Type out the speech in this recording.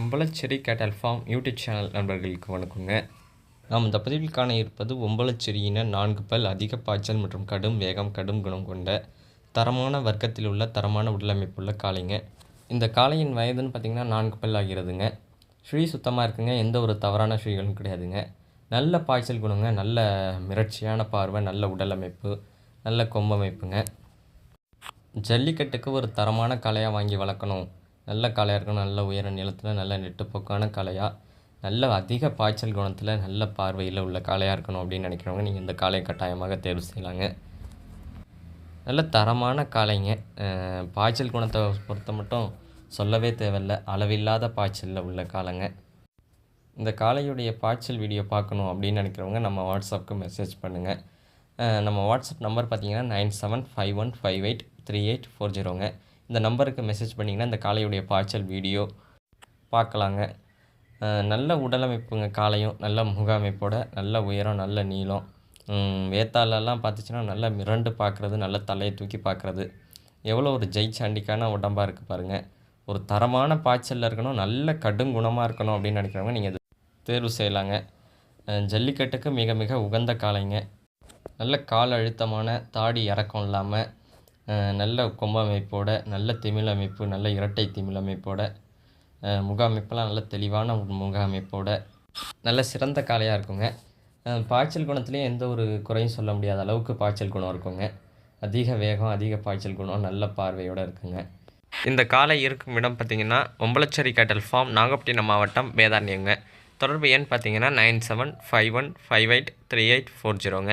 ஒம்பளச்சேரி கேட்டல் form YouTube channel நண்பர்களுக்கு வணக்கங்க. நாம் இந்த பதிவில் காண இருப்பது ஒம்பளச்சேரியின நான்கு பல் அதிக பாய்ச்சல் மற்றும் கடும் வேகம் கடும் குணம் கொண்ட தரமான வர்க்கத்தில் உள்ள தரமான உடலமைப்புள்ள காளைங்க. இந்த காளையின் வயதுன்னு பார்த்திங்கன்னா நான்கு பல் ஆகிறதுங்க. ஸ்ரீ சுத்தமாக இருக்குங்க எந்த ஒரு தவறான ஸ்ரீகளும் கிடையாதுங்க. நல்ல பாய்ச்சல் குணங்க நல்ல மிரட்சியான பார்வை நல்ல உடலமைப்பு நல்ல கொம்பமைப்புங்க. ஜல்லிக்கட்டுக்கு ஒரு தரமான காளையாக வாங்கி வளர்க்கணும். நல்ல காளையாக இருக்கணும் நல்ல உயர நிலத்தில் நல்ல நெட்டுப்போக்கான காளையாக நல்ல அதிக பாய்ச்சல் குணத்தில் நல்ல பார்வையில் உள்ள காளையாக இருக்கணும் அப்படின்னு நினைக்கிறவங்க நீங்கள் இந்த காளையை கட்டாயமாக தேர்வு செய்யலாங்க. நல்ல தரமான காளைங்க பாய்ச்சல் குணத்தை பொறுத்த மட்டும் சொல்லவே தேவையில்ல. அளவில்லாத பாய்ச்சலில் உள்ள காளைங்க இந்த காளையுடைய பாய்ச்சல் வீடியோ பார்க்கணும் அப்படின்னு நினைக்கிறவங்க நம்ம வாட்ஸ்அப்புக்கு மெசேஜ் பண்ணுங்கள் நம்ம வாட்ஸ்அப் நம்பர் பார்த்தீங்கன்னா nine seven five one five eight three eight four ஜீரோங்க. இந்த நம்பருக்கு மெசேஜ் பண்ணிங்கன்னா இந்த காளையுடைய பாய்ச்சல் வீடியோ பார்க்கலாங்க. நல்ல உடலமைப்புங்க காளையும் நல்ல முக அமைப்போட நல்ல உயரம் நல்ல நீளம். வேத்தாலெல்லாம் வேத்தாளெல்லாம் பார்த்துச்சுன்னா நல்லா மிரண்டு பார்க்குறது நல்ல தலையை தூக்கி பார்க்குறது. எவ்வளோ ஒரு ஜெயிச்சாண்டிக்கான உடம்பாக இருக்குது பாருங்கள் ஒரு தரமான பாய்ச்சலில் இருக்கணும் நல்ல கடும் குணமாக இருக்கணும் அப்படின்னு நினைக்கிறவங்க நீங்கள் இது தேர்வு செய்யலாங்க. ஜல்லிக்கட்டுக்கு மிக மிக உகந்த காளைங்க. நல்ல கால் அழுத்தமான தாடி இறக்கம் இல்லாமல் நல்ல கொம்ப அமைப்போடு நல்ல திமிழ் அமைப்பு நல்ல இரட்டை திமிழ் அமைப்போட முக அமைப்பெல்லாம் நல்ல தெளிவான ஒரு முக நல்ல சிறந்த காளையாக இருக்குங்க. பாய்ச்சல் குணத்துலேயும் எந்த ஒரு குறையும் சொல்ல முடியாத அளவுக்கு பாய்ச்சல் குணம் இருக்குங்க. அதிக வேகம் அதிக பாய்ச்சல் குணம் நல்ல பார்வையோடு இருக்குங்க. இந்த காளை இருக்கும் இடம் பார்த்தீங்கன்னா ஒம்பலச்சேரி கேட்டல் ஃபார்ம் நாகப்பட்டினம் மாவட்டம் வேதாரண்யங்க. தொடர்பு எண் பார்த்தீங்கன்னா nine seven five one five eight three eight four ஜீரோங்க.